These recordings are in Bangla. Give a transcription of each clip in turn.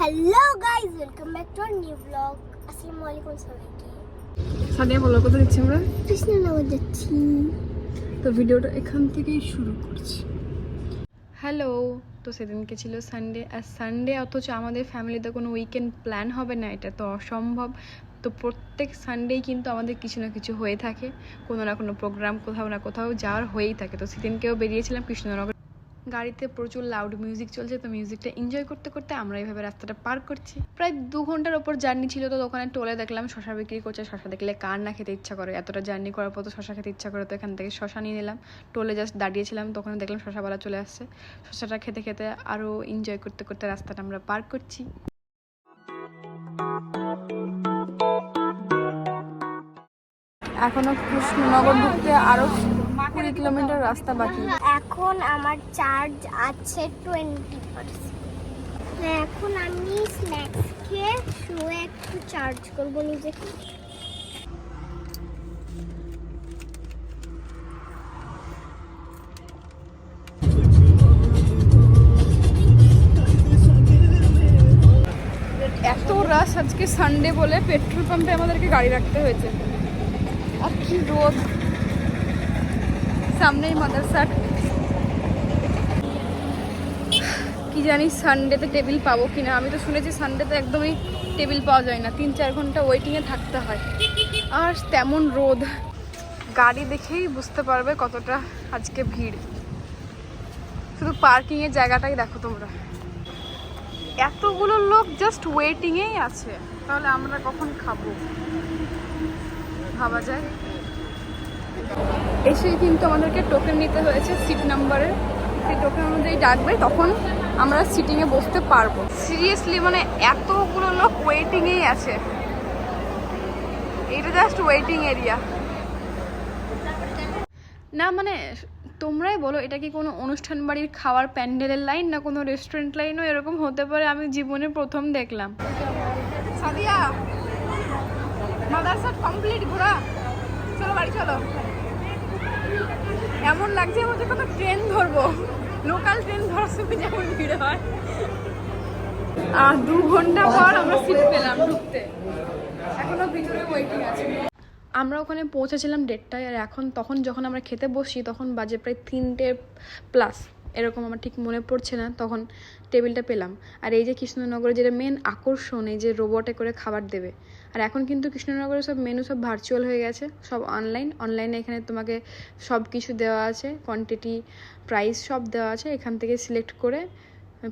Hello guys welcome back to our new blog আসসালামু আলাইকুম সবাইকে। সাদিয়া বলো কোথায় দিচ্ছি আমরা? কৃষ্ণনগর যাচ্ছি। তো ভিডিওটা এখান থেকেই শুরু করছি। হ্যালো তো সেদিনকে ছিল সানডে আর সানডে অথচ আমাদের ফ্যামিলিতে কোনো উইকেন্ড প্ল্যান হবে না এটা তো অসম্ভব। তো প্রত্যেক সানডেই কিন্তু আমাদের কিছু না কিছু হয়ে থাকে। কোনো না কোনো প্রোগ্রাম কোথাও না কোথাও যাওয়ার হয়েই থাকে। তো সেদিনকেও বেরিয়েছিলাম কৃষ্ণনগর। গাড়িতে প্রচুর লাউড মিউজিক চলছে, তো মিউজিকটা এনজয় করতে করতে আমরা এইভাবে রাস্তাটা পার করছি। প্রায় দু ঘণ্টার ওপর জার্নি ছিল, তো ওখানে টোলে দেখলাম শশা বিক্রি করছে, শশা দেখলে কার না খেতে ইচ্ছা করে? এতটা জার্নি করার পর তো শশা খেতে ইচ্ছা করে, তো এখান থেকে শশা নিয়ে নিলাম। টোলে জাস্ট দাঁড়িয়েছিলাম, তো ওখানে দেখলাম শশাওয়ালা চলে আসছে। শশাটা খেতে খেতে আরও এনজয় করতে করতে রাস্তাটা আমরা পার করছি। এখনও কৃষ্ণনগর ঢুকতে আরও কুড়ি কিলোমিটার রাস্তা বাকি। এখন আমার চার্জ আছে টোয়েন্টি পার্সেন্ট এখন আমি স্ন্যাক্স খেয়ে শুয়ে একটু চার্জ করব নিজেকে এত রাশ আজকে সানডে বলে পেট্রোল পাম্পে আমাদেরকে গাড়ি রাখতে হয়েছে। আর কি রোদ। সামনেই মাদারসাট কি জানি সানডেতে টেবিল পাবো কিনা। আমি তো শুনেছি সানডেতে একদমই টেবিল পাওয়া যায় না। তিন চার ঘণ্টা ওয়েটিংয়ে থাকতে হয়। আর তেমন রোদ। গাড়ি দেখেই বুঝতে পারবে কতটা আজকে ভিড়। শুধু পার্কিংয়ের জায়গাটাই দেখো তোমরা। এতগুলো লোক জাস্ট ওয়েটিংয়েই আছে। তাহলে আমরা কখন খাব? ভাবা যায়। এসে কিন্তু আমাদেরকে টোকেন নিতে হয়েছে সিট নাম্বারের সেই টোকেন অনুযায়ী ডাকবে তখন আমরা সিটিংয়ে বসতে পারব। সিরিয়াসলি মানে এতগুলো লোক ওয়েটিংয়েই আছে। এটা জাস্ট ওয়েটিং এরিয়া না মানে তোমরাই বলো এটা কি কোনো অনুষ্ঠান বাড়ির খাওয়ার প্যান্ডেলের লাইন না কোনো রেস্টুরেন্ট লাইনও এরকম হতে পারে? আমি জীবনে প্রথম দেখলাম। সাদিয়া মাদারসাট কমপ্লিট ঘোরা। চলো বাড়ি চলো। এমন লাগছে আমার যে ট্রেন ধরবো। লোকাল ট্রেন ধরার সময় যেমন ভিড় হয়। আর দু ঘণ্টা পর আমরা সিট পেলাম ঢুকতে। এখনও ভিতরে ওয়েটিং আছে। আমরা ওখানে পৌঁছেছিলাম দেড়টায় আর এখন তখন যখন আমরা খেতে বসি তখন বাজে প্রায় তিনটে প্লাস এরকম আমার ঠিক মনে পড়ছে না, তখন টেবিলটা পেলাম। আর এই যে কৃষ্ণনগরে যেটা মেন আকর্ষণ, এই যে রোবটে করে খাবার দেবে আর এখন কিন্তু কৃষ্ণনগরে সব মেনু সব ভার্চুয়াল হয়ে গেছে, সব অনলাইন অনলাইনে এখানে তোমাকে সব কিছু দেওয়া আছে কোয়ান্টিটি প্রাইস সব দেওয়া আছে। এখান থেকে সিলেক্ট করে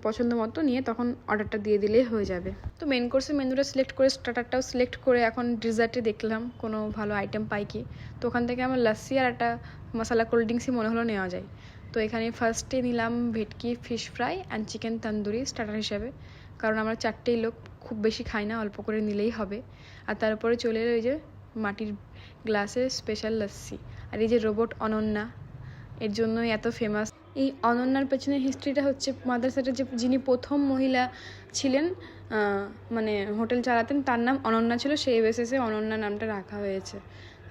পছন্দ মতো নিয়ে তখন অর্ডারটা দিয়ে দিলেই হয়ে যাবে। তো মেন কোর্সে মেনুটা সিলেক্ট করে স্টার্টারটাও সিলেক্ট করে এখন ডিজার্টে দেখলাম, কোনো ভালো আইটেম পাই কি? তো ওখান থেকে আমার লাস্সি আর একটা মশলা কোল্ড ড্রিঙ্কসই মনে হলো নেওয়া যায়। তো এখানে ফার্স্টে নিলাম bhetki fish fry and chicken tandoori starter হিসাবে। কারণ আমরা চারটেই লোক খুব বেশি খাই না, অল্প করে নিলেই হবে। আর তারপরে চলে এলো এই যে মাটির গ্লাসে স্পেশাল লাস্সি আর এই যে রোবট অনন্যা, এর জন্যই এত ফেমাস এই অনন্যার পেছনে হিস্ট্রিটা হচ্ছে মাদ্রাসাটার যে যিনি প্রথম মহিলা ছিলেন মানে হোটেল চালাতেন, তার নাম অনন্যা ছিল। সেই বেসিসে অনন্যা নামটা রাখা হয়েছে।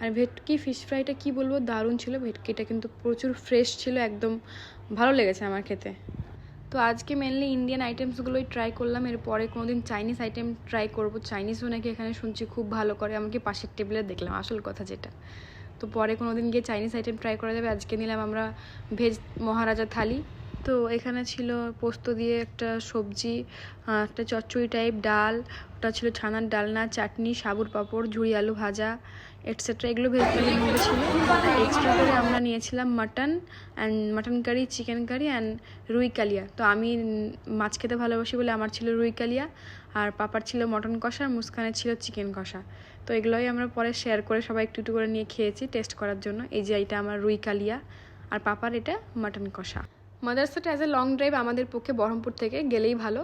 আর ভেটকি ফিশ ফ্রাইটা কি বলব? দারুণ ছিল। ভেটকিটা কিন্তু প্রচুর ফ্রেশ ছিল, একদম ভালো লেগেছে আমার খেতে। তো আজকে মেনলি ইন্ডিয়ান আইটেমসগুলোই ট্রাই করলাম। এরপরে কোনো দিন চাইনিজ আইটেম ট্রাই করব। চাইনিজও নাকি এখানে শুনছি খুব ভালো করে। আমাকে পাশের টেবিলে দেখলাম, আসল কথা যেটা। তো পরে কোনো দিন গিয়ে চাইনিজ আইটেম ট্রাই করা যাবে। আজকে নিলাম আমরা ভেজ মহারাজা থালি। তো এখানে ছিল পোস্ত দিয়ে একটা সবজি একটা চচ্চড়ি টাইপ ডাল, ওটা ছিল ছানার ডালনা, চাটনি, সাবুর পাঁপড়, ঝুড়ি আলু ভাজা এটসেট্রা এগুলো ভেজ থালির মধ্যে ছিল। এক্সট্রা করে আমরা নিয়েছিলাম mutton and mutton curry chicken curry and rui kalia. তো আমি মাছ খেতে ভালোবাসি বলে আমার ছিল রুই কালিয়া, আর পাপার ছিল মটন কষা, মুস্কানের ছিল চিকেন কষা। তো এগুলোই আমরা পরে শেয়ার করে সবাই একটু একটু করে নিয়ে খেয়েছি টেস্ট করার জন্য। এই যে এটা আমার রুই কালিয়া, আর পাপার এটা মাটন কষা। মাদারসাটা অ্যাজ এ লং ড্রাইভ আমাদের পক্ষে বহরমপুর থেকে গেলেই ভালো।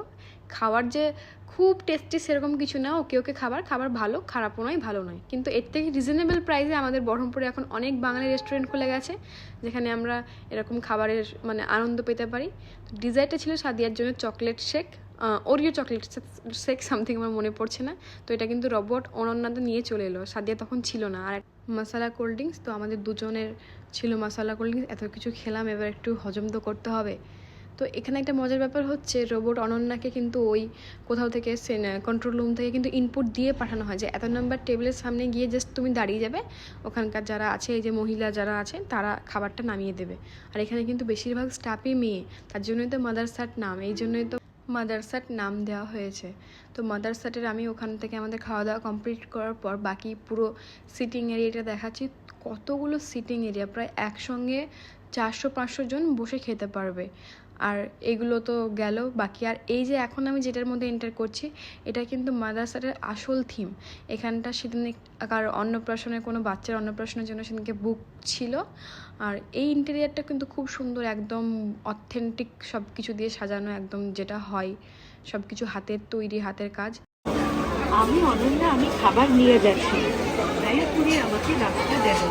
খাবার যে খুব টেস্টি সেরকম কিছু না, ওকে ওকে খাবার খাবার ভালো, খারাপও নয়, ভালো নয়। কিন্তু এর থেকে রিজনেবল প্রাইসে আমাদের বহরমপুরে এখন অনেক বাঙালি রেস্টুরেন্ট খুলে গেছে, যেখানে আমরা এরকম খাবারের মানে আনন্দ পেতে পারি। ডিজার্টে ছিল সাদিয়ার জন্য chocolate shake Oreo chocolate shake something আমার মনে পড়ছে না। তো এটা কিন্তু রবট অনন্যাতে নিয়ে চলে এলো। সাদিয়া তখন ছিল না। আর মশালা কোল্ড ড্রিঙ্কস তো আমাদের দুজনের ছিল মশালা কোল্ড ড্রিঙ্কস এত কিছু খেলাম, এবার একটু হজম তো করতে হবে। তো এখানে একটা মজার ব্যাপার হচ্ছে রোবট অনন্যাকে কিন্তু ওই কোথাও থেকে কন্ট্রোল রুম থেকে কিন্তু ইনপুট দিয়ে পাঠানো হয় যে, এত নাম্বার টেবিলের সামনে গিয়ে জাস্ট তুমি দাঁড়িয়ে যাবে। ওখানকার যারা আছে, এই যে মহিলা যারা আছে, তারা খাবারটা নামিয়ে দেবে। আর এখানে কিন্তু বেশিরভাগ স্টাফই মেয়ে, তার জন্যই তো মাদারসাট নাম, এই জন্যই তো মাদারসাট নাম দেওয়া হয়েছে। তো মাদারসাটের আমি ওখান থেকে আমাদের খাওয়া দাওয়া কমপ্লিট করার পর বাকি পুরো সিটিং এরিয়াটা দেখাচ্ছি। কতগুলো সিটিং এরিয়া প্রায় একসঙ্গে চারশো পাঁচশো জন বসে খেতে পারবে। আর এগুলো তো গেল, বাকি আর এই যে এখন আমি যেটার মধ্যে এন্টার করছি, এটা কিন্তু মাদারসাটের আসল থিম এখানটা সেদিন আর অন্নপ্রাশনের কোনো বাচ্চার অন্নপ্রাশনের জন্য সেদিনকে বুক ছিল। আর এই ইন্টেরিয়ারটা কিন্তু খুব সুন্দর, একদম অথেন্টিক সব কিছু দিয়ে সাজানো, একদম যেটা হয় সব কিছু হাতের তৈরি, হাতের কাজ। আমি অনন্যা, আমি খাবার নিয়ে যাচ্ছি। দয়া করে আমাকে রাস্তা দেব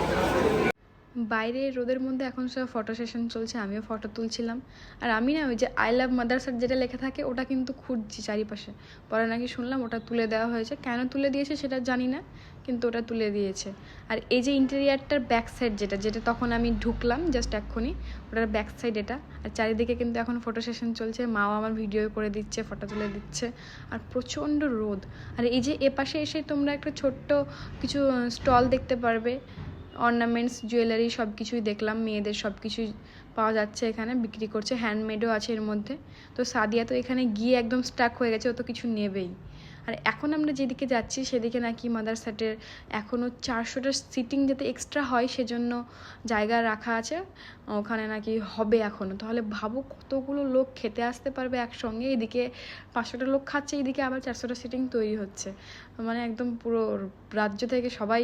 বাইরে রোদের মধ্যে এখন সব ফটো সেশন চলছে, আমিও ফটো তুলছিলাম। আর আমি না ওই যে আই লাভ মাদারসাট যেটা লেখা থাকে, ওটা কিন্তু খুঁজছি চারিপাশে। পরে নাকি শুনলাম ওটা তুলে দেওয়া হয়েছে। কেন তুলে দিয়েছে সেটা জানি না, কিন্তু ওটা তুলে দিয়েছে। আর এই যে ইন্টেরিয়ারটার ব্যাক সাইড যেটা যেটা তখন আমি ঢুকলাম জাস্ট এক্ষুনি, ওটার ব্যাক সাইড এটা। আর চারিদিকে কিন্তু এখন ফটো সেশন চলছে, মাও আমার ভিডিও করে দিচ্ছে ফটো তুলে দিচ্ছে। আর প্রচণ্ড রোদ। আর এই যে এপাশে এসে তোমরা একটা ছোট্ট কিছু স্টল দেখতে পারবে। অর্নামেন্টস জুয়েলারি সব কিছুই দেখলাম, মেয়েদের সব কিছুই পাওয়া যাচ্ছে এখানে, বিক্রি করছে হ্যান্ডমেডও আছে এর মধ্যে। তো সাদিয়া তো এখানে গিয়ে একদম স্টাক হয়ে গেছে, ও তো কিছু নেবেই। আর এখন আমরা যেদিকে যাচ্ছি, সেদিকে নাকি মাদার সেটের এখনও চারশোটা সিটিং যাতে এক্সট্রা হয়, সেজন্য জায়গা রাখা আছে। ওখানে নাকি হবে এখনও তাহলে ভাবো কতগুলো লোক খেতে আসতে পারবে একসঙ্গে, এদিকে পাঁচশোটা লোক খাচ্ছে, এদিকে আবার চারশোটা সিটিং তৈরি হচ্ছে। মানে একদম পুরো রাজ্য থেকে সবাই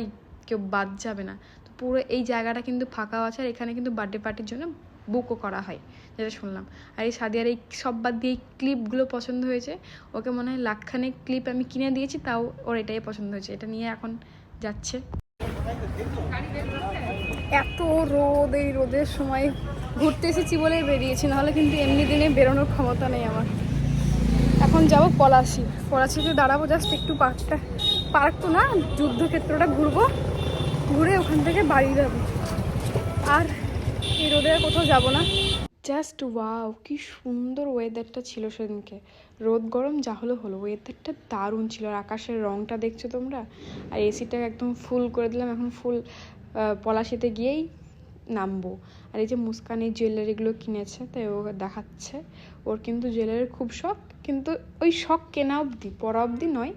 কেউ বাদ যাবে না। পুরো এই জায়গাটা কিন্তু ফাঁকাও আছে আর এখানে কিন্তু বার্থডে পার্টির জন্য বুকও করা হয়, যেটা শুনলাম। আর এই সাদিয়ার এই সব বাদ দিয়ে ক্লিপগুলো পছন্দ হয়েছে, ওকে মনে হয় লাখখানেক ক্লিপ আমি কিনে দিয়েছি, তাও ওর এটাই পছন্দ হয়েছে, এটা নিয়ে এখন যাচ্ছে। এত রোদ, এই রোদের সময় ঘুরতে এসেছি বলেই বেরিয়েছি, নাহলে কিন্তু এমনি দিনে বেরোনোর ক্ষমতা নেই আমার। এখন যাব পলাশি, পলাশিতে দাঁড়াবো জাস্ট একটু পার্কটা পার্ক তো না, যুদ্ধক্ষেত্রটা ঘুরবো। ঘুরে ওখান থেকে বাড়ি যাব। আর এই রোদে আর কোথাও যাব না। জাস্ট ওয়াও কি সুন্দর ওয়েদারটা ছিল সেদিনকে। রোদ গরম, যা হলো হলো। ওয়েদারটা দারুণ ছিল আর আকাশের রঙটা দেখছ তোমরা? আর এসিটা একদম ফুল করে দিলাম। এখন ফুল পলাশিতে গিয়েই নামবো। আর এই যে মুস্কানের জুয়েলারিগুলো কিনেছে তাই ও দেখাচ্ছে। ওর কিন্তু জুয়েলারির খুব শখ। কিন্তু ওই শখ কেনা অবধি পরা অবধি নয়।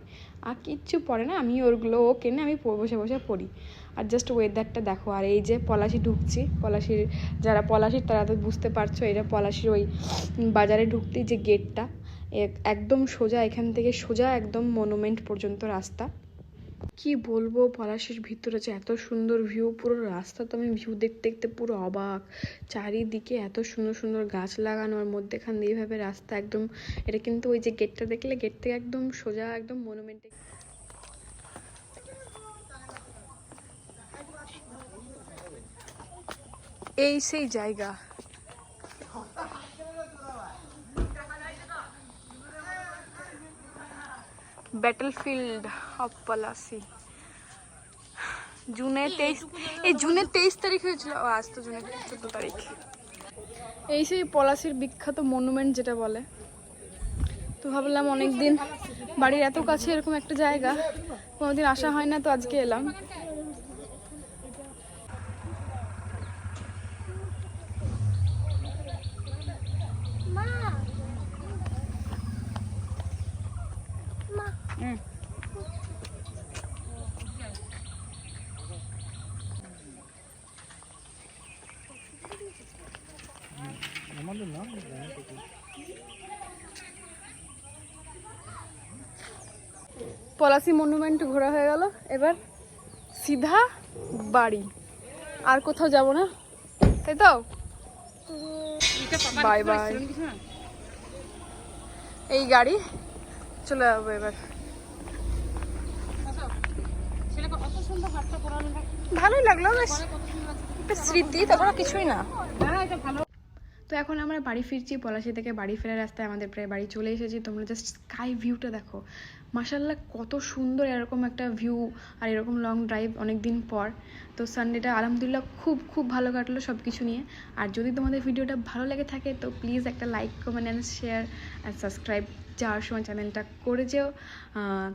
আর কিচ্ছু পরে না। আমি ওরগুলো ও কেনে, আমি বসে বসে পড়ি। আর জাস্ট ওয়েদারটা দেখো, আর এই যে পলাশি ঢুকছি, পলাশির যারা পলাশির তারা তো বুঝতে পারছ এটা পলাশির ওই বাজারে ঢুকতেই যে গেটটা একদম সোজা, এখান থেকে সোজা একদম মনুমেন্ট পর্যন্ত রাস্তা। কি বলব, পলাশির ভিতরে যে এত সুন্দর ভিউ পুরো রাস্তা তো আমি ভিউ দেখতে দেখতে পুরো অবাক। চারিদিকে এত সুন্দর সুন্দর গাছ লাগানোর মধ্যেখান দিয়ে এইভাবে রাস্তা একদম, এটা কিন্তু ওই যে গেটটা দেখলে গেট থেকে একদম সোজা, একদম মনুমেন্টে এই সেই জায়গা। ব্যাটলফিল্ড অফ পলাসি জুনে তেইশ এই জুনে তেইশ তারিখ হয়েছিল। আজ তো জুনে চোদ্দ তারিখ। এই সেই পলাশির বিখ্যাত মনুমেন্ট যেটা বলে। তো ভাবলাম অনেক দিন বাড়ির এত কাছে এরকম একটা জায়গা, কোনোদিন আসা হয় না, তো আজকে এলাম। পলাশি মনুমেন্ট ঘোরা হয়ে গেল। এবার সিধা বাড়ি। আর কোথাও যাব না? তাই তো? বাই বাই এই গাড়ি চলে যাব এবার। ভালোই লাগল, বেশ। স্মৃতি তাছাড়া কিছুই না। তো এখন আমরা বাড়ি ফিরছি, পলাশি থেকে বাড়ি ফেরার রাস্তায় আমাদের প্রায় বাড়ি চলে এসেছি। তোমরা জাস্ট স্কাই ভিউটা দেখো। মাসাল্লাহ কত সুন্দর এরকম একটা ভিউ আর এরকম লং ড্রাইভ অনেক দিন পর। তো সানডেটা আলহামদুলিল্লাহ খুব খুব ভালো কাটলো সব কিছু নিয়ে। আর যদি তোমাদের ভিডিওটা ভালো লেগে থাকে, তো প্লিজ একটা like comment and share and subscribe যাওয়ার সময় চ্যানেলটা করে যেও।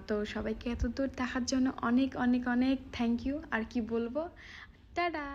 তো সবাইকে এত দূর দেখার জন্য অনেক অনেক অনেক থ্যাংক ইউ আর কি বলব? টাটা!